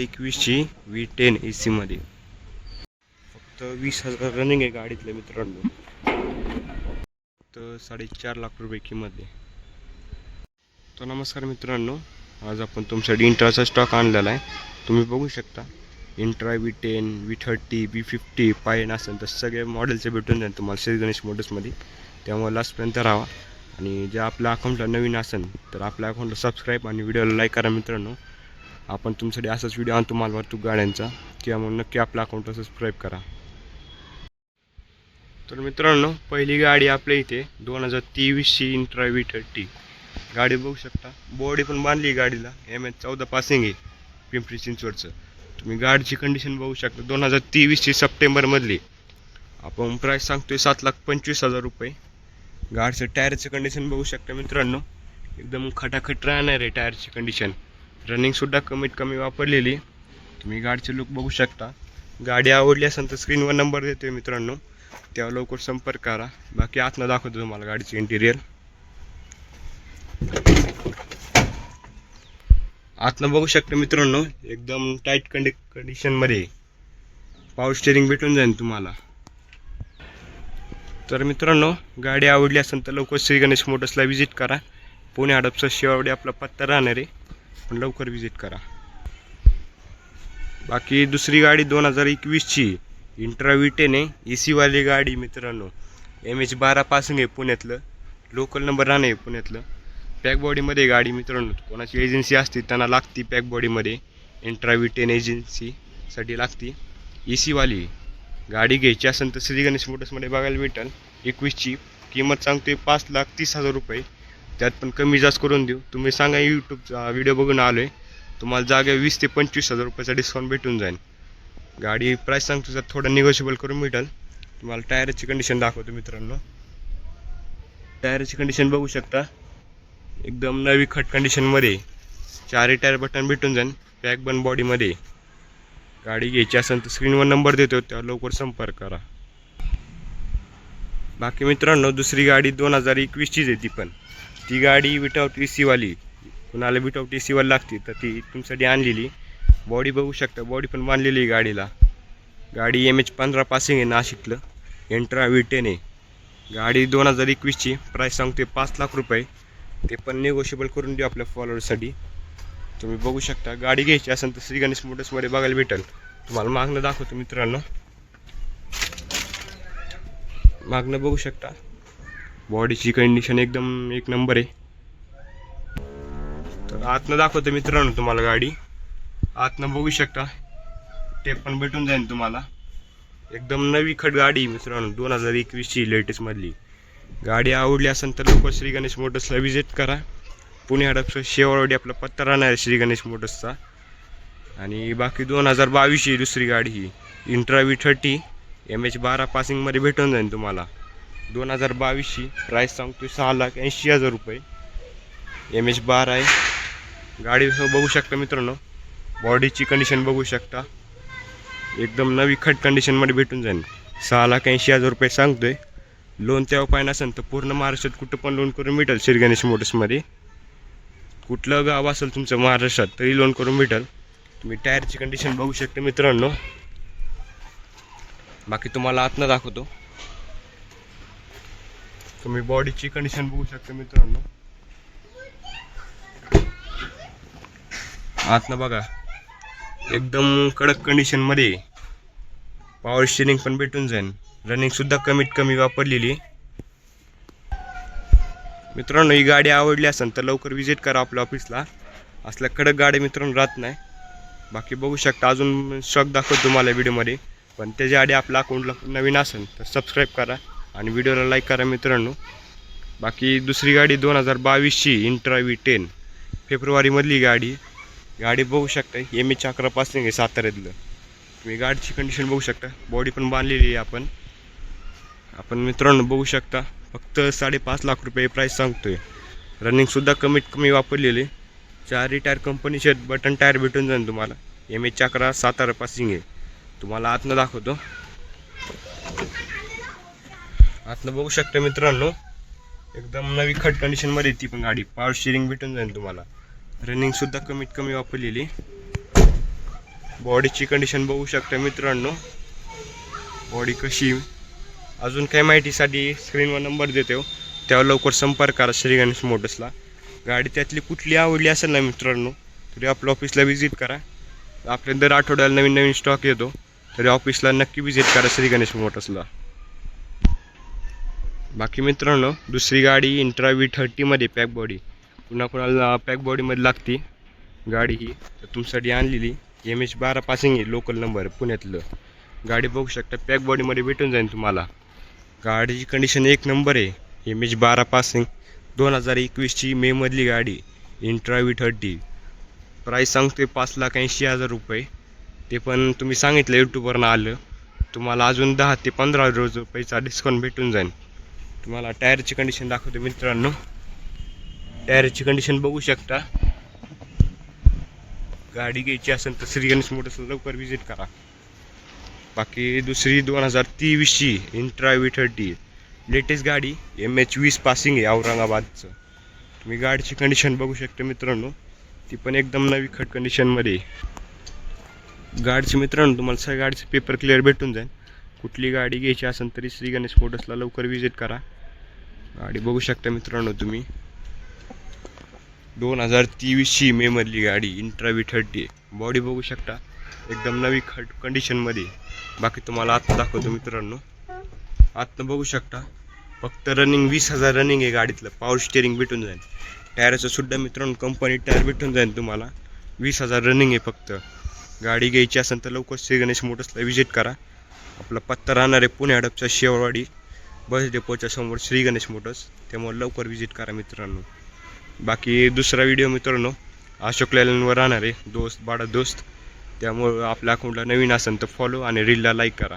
एकवीसची V ten ए सीमध्ये फक्त वीस हजार रनिंग आहे गाडीतल्या मित्रांनो. फक्त साडेचार लाख रुपये किंमत आहे. तर नमस्कार मित्रांनो आज आपण तुमच्यासाठी इंट्राचा स्टॉक आणलेला आहे. तुम्ही बघू शकता intra V ten V thirty V fifty पायन असेल तर सगळे मॉडेलचे भेटून जाईल तुम्हाला श्री गणेश मोटर्समध्ये त्यामुळे लास्टपर्यंत राहा. आणि जे आपल्या अकाउंटला नवीन असेल तर आपल्या अकाउंटला सबस्क्राईब आणि व्हिडिओला लाईक करा मित्रांनो. आपण तुमच्यासाठी असाच व्हिडिओ आणतो मालवार गाड्यांचा. किंवा मग नक्की आपला अकाउंटला सबस्क्राईब करा. तर मित्रांनो पहिली गाडी आपल्या इथे दोन हजार तेवीसची इंट्रा व्ही थर्टी गाडी बघू शकता. बॉडी पण बांधली गाडीला. एम एच चौदा पासिंग आहे. पिंपरी चिंचवडचं. तुम्ही गाडीची कंडिशन बघू शकता. दोन हजार तेवीसची सप्टेंबरमधली आपण प्राईस सांगतोय सात लाख पंचवीस हजार रुपये. गाडीचं टायरचं कंडिशन बघू शकता मित्रांनो. एकदम खटाखट राहणार आहे टायरची कंडिशन रनिंगसुद्धा कमीत कमी वापरलेली. तुम्ही गाडीचे लुक बघू शकता. गाडी आवडली असेल तर स्क्रीनवर नंबर देतो आहे मित्रांनो. तेव्हा लवकर संपर्क करा. बाकी आतनं दाखवतो तुम्हाला गाडीचं इंटिरियर आतनं बघू शकता मित्रांनो एकदम टाईट कंडि कंडिशनमध्ये पावर स्टेरिंग भेटून जाईल तुम्हाला. तर मित्रांनो गाडी आवडली असेल तर लवकर श्री गणेश मोटर्सला व्हिजिट करा. पुणे हडपचा शेवावडी आपला पत्ता राहणार. आहे पण लवकर व्हिजिट करा. बाकी दुसरी गाडी दोन हजार एकवीसची इंट्राविटेन आहे ए सीवाली गाडी मित्रांनो. एम एच बारा पासिंग आहे पुण्यातलं. लोकल नंबर राहणं आहे पुण्यातलं. पॅक बॉडीमध्ये गाडी मित्रांनो कोणाची एजन्सी असते त्यांना लागती पॅक बॉडीमध्ये एजन्सीसाठी लागती. ए सीवाली गाडी घ्यायची असेल तर श्री गणेश मोटर्समध्ये बघायला भेटेल एकवीसची. किंमत सांगतोय पाच लाख तीस हजार रुपये. त्यात पण कमी जास्त करून देऊ. तुम्ही सांगा यूट्यूबचा व्हिडिओ बघून आलो आहे तुम्हाला जागा वीस ते पंचवीस हजार रुपयाचा डिस्काउंट भेटून जाईल. गाडी प्राईस सांगतो जर थोडं निगोशिएबल करून भेटेल. तुम्हाला टायरची कंडिशन दाखवतो मित्रांनो. टायरची कंडिशन बघू शकता. एकदम नवी खट कंडिशनमध्ये चारही टायर बटन भेटून जाईल. पॅक बन बॉडीमध्ये गाडी घ्यायची असेल तर स्क्रीनवर नंबर देतो. त्यावर लवकर संपर्क करा. बाकी मित्रांनो दुसरी गाडी दोन हजार एकवीसचीच आहे ती पण. ती गाडी विटआउट ए सीवाली कुणाला विटाऊट ए सीवाली लागते तर ती तुमच्यासाठी आणलेली. बॉडी बघू शकता बॉडी पण बांधलेली आहे गाडीला. गाडी एम एच पंधरा पासिंग आहे नाशिकलं एंट्रा व्ही टेन आहे. गाडी दोन हजार एकवीसची प्राईस सांगते पाच लाख रुपये. ते पण निगोशिएबल करून देऊ आपल्या फॉलोअरसाठी तुम्ही बघू शकता गाडी घ्यायची असेल तर श्री गणेश मोटर्समध्ये बघायला भेटेल. तुम्हाला मागणं दाखवतो मित्रांनो. मागणं बघू शकता. बॉडीची कंडिशन एकदम एक नंबर आहे. तर आतनं दाखवतो मित्रांनो तुम्हाला गाडी. आतनं बघू शकता. ते पण भेटून जाईल तुम्हाला. एकदम नवी खट गाडी मित्रांनो दोन हजार एकवीसची लेटेस्टमधली गाडी आवडली असेल तर लोक श्री गणेश मोटर्सला व्हिजिट करा. पुणे हडपचं शेवळवाडी आपला पत्ता राहणार आहे श्री गणेश मोटर्सचा. आणि बाकी दोन हजार बावीसची दुसरी गाडी ही. इंट्रा थर्टी एम एच बारा पासिंगमध्ये भेटून जाईल तुम्हाला. दोन हजार बावीसची प्राईस सांगतो सहा लाख ऐंशी हजार रुपये. एम एच बार आहे. गाडी बघू शकता मित्रांनो. बॉडीची कंडिशन बघू शकता. एकदम नवी खट कंडिशनमध्ये भेटून जाईल. सहा लाख ऐंशी हजार रुपये सांगतोय. लोन तेव्हा पाहिजे नसेल तर पूर्ण महाराष्ट्रात कुठं पण लोन करून भेटेल. श्री गणेश मोटर्समध्ये कुठलं गाव असेल तुमचं महाराष्ट्रात तरी लोन करून भेटेल. तुम्ही टायरची कंडिशन बघू शकता मित्रांनो. बाकी तुम्हाला आतनं दाखवतो. तुम्ही बॉडीची कंडिशन बघू शकता मित्रांनो. आतनं बघा. एकदम कडक कंडिशनमध्ये पॉवर स्टेरिंग पण भेटून जाईल रनिंग सुद्धा कमीत कमी वापरलेली. मित्रांनो ही गाडी आवडली असेल तर लवकर विजिट करा आपल्या ऑफिसला असल्या कडक गाडी मित्रांनो राहत नाही. बाकी बघू शकता. अजून शॉक दाखवतो तुम्हाला व्हिडिओमध्ये पण त्याच्या आधी आपल्या अकाउंटला नवीन असेल तर सबस्क्राईब करा. आणि व्हिडिओला लाईक करा मित्रांनो. बाकी दुसरी गाडी दोन हजार बावीसची इंट्रावी टेन फेब्रुवारीमधली गाडी. गाडी बघू शकता एम एच अकरा पासिंग आहे साताऱ्यातलं. तुम्ही गाडीची कंडिशन बघू शकता. बॉडी पण बांधलेली आहे आपण. आपण मित्रांनो बघू शकता. फक्त साडेपाच लाख रुपये प्राईस सांगतोय. रनिंगसुद्धा कमीत कमी वापरलेली. चारही टायर कंपनीचे बटन टायर भेटून जाईल तुम्हाला. एम एच अकरा सातारा पासिंग आहे. तुम्हाला आतनं दाखवतो. आतनं बघू शकता मित्रांनो एकदम नवी खट कंडिशनमध्ये ती पण गाडी. पॉवर स्टिअरिंग भेटून जाईल तुम्हाला. रनिंगसुद्धा कमीत कमी वापरलेली. बॉडीची कंडिशन बघू शकता मित्रांनो. बॉडी कशी अजून काही माहितीसाठी स्क्रीनवर नंबर देतो त्यावर लवकर संपर्क करा श्री गणेश मोटर्सला. गाडी त्यातली कुठली आवडली असेल ना मित्रांनो तरी आपल्या ऑफिसला व्हिजिट करा. आपल्या दर आठवड्याला नवीन नवीन स्टॉक येतो तरी ऑफिसला नक्की व्हिजिट करा श्री गणेश मोटर्सला. बाकी मित्रांनो दुसरी गाडी इंट्रा व्ही थर्टीमध्ये पॅक बॉडी पुन्हा कोणाला पॅक बॉडीमध्ये लागते? गाडी ही. तर तुमच्यासाठी आणलेली एम एच बारा पासिंग आहे लोकल नंबर पुण्यातलं. गाडी बघू शकता पॅक बॉडीमध्ये भेटून जाईल तुम्हाला. गाडीची कंडिशन एक नंबर आहे एम एच बारा पासिंग दोन हजार एकवीसची मेमधली गाडी इंट्रा व्ही थर्टी प्राईस सांगते पाच लाख ऐंशी हजार रुपये. ते पण तुम्ही सांगितलं यूट्यूबवरनं आलं. तुम्हाला अजून दहा ते पंधरा हजार रुपयाचा डिस्काउंट भेटून जाईल तुम्हाला टायरची कंडिशन दाखवतो मित्रांनो. टायरची कंडिशन बघू शकता. गाडी घ्यायची असेल तर श्री गणेश मोटर्सला लवकर व्हिजिट करा. बाकी दुसरी दोन हजार तेवीसची इंट्रा व्ही थर्टी लेटेस्ट गाडी एम एच वीस पासिंग आहे औरंगाबादचं. तुम्ही गाडीची कंडिशन बघू शकता मित्रांनो. ती पण एकदम नवी खट कंडिशनमध्ये आहे. गाडीची मित्रांनो तुम्हाला सगळ्या गाडीचे पेपर क्लिअर भेटून जाईल. कुठली गाडी घ्यायची असेल तरी श्री गणेश मोटर्सला लवकर विजिट करा. गाडी बघू शकता मित्रांनो तुम्ही. दोन हजार तेवीसची मेमधली गाडी इंट्रा थर्टी बॉडी बघू शकता. एकदम नवी खट कंडिशनमध्ये बाकी तुम्हाला आत्ता दाखवतो मित्रांनो. आत्ता बघू शकता. फक्त रनिंग वीस हजार रनिंग आहे गाडीतलं. पॉवर स्टेअरिंग भेटून जाईल. टायरचं सुद्धा मित्रांनो कंपनी टायर भेटून जाईल तुम्हाला. वीस हजार रनिंग आहे फक्त. गाडी घ्यायची असेल तर लवकर श्री गणेश मोटर्सला व्हिजिट करा. आपला पत्ता राहणार आहे पुणे हडपचा शेववाडी बस डेपोच्या समोर श्री गणेश मोटर्स त्यामुळे लवकर व्हिजिट करा मित्रांनो. बाकी दुसरा व्हिडिओ मित्रांनो अशोक लेलनवर राहणार आहे दोस्त बाडा दोस्त. त्यामुळं आपल्या अकाउंटला नवीन असेल तर फॉलो आणि रीलला लाईक करा.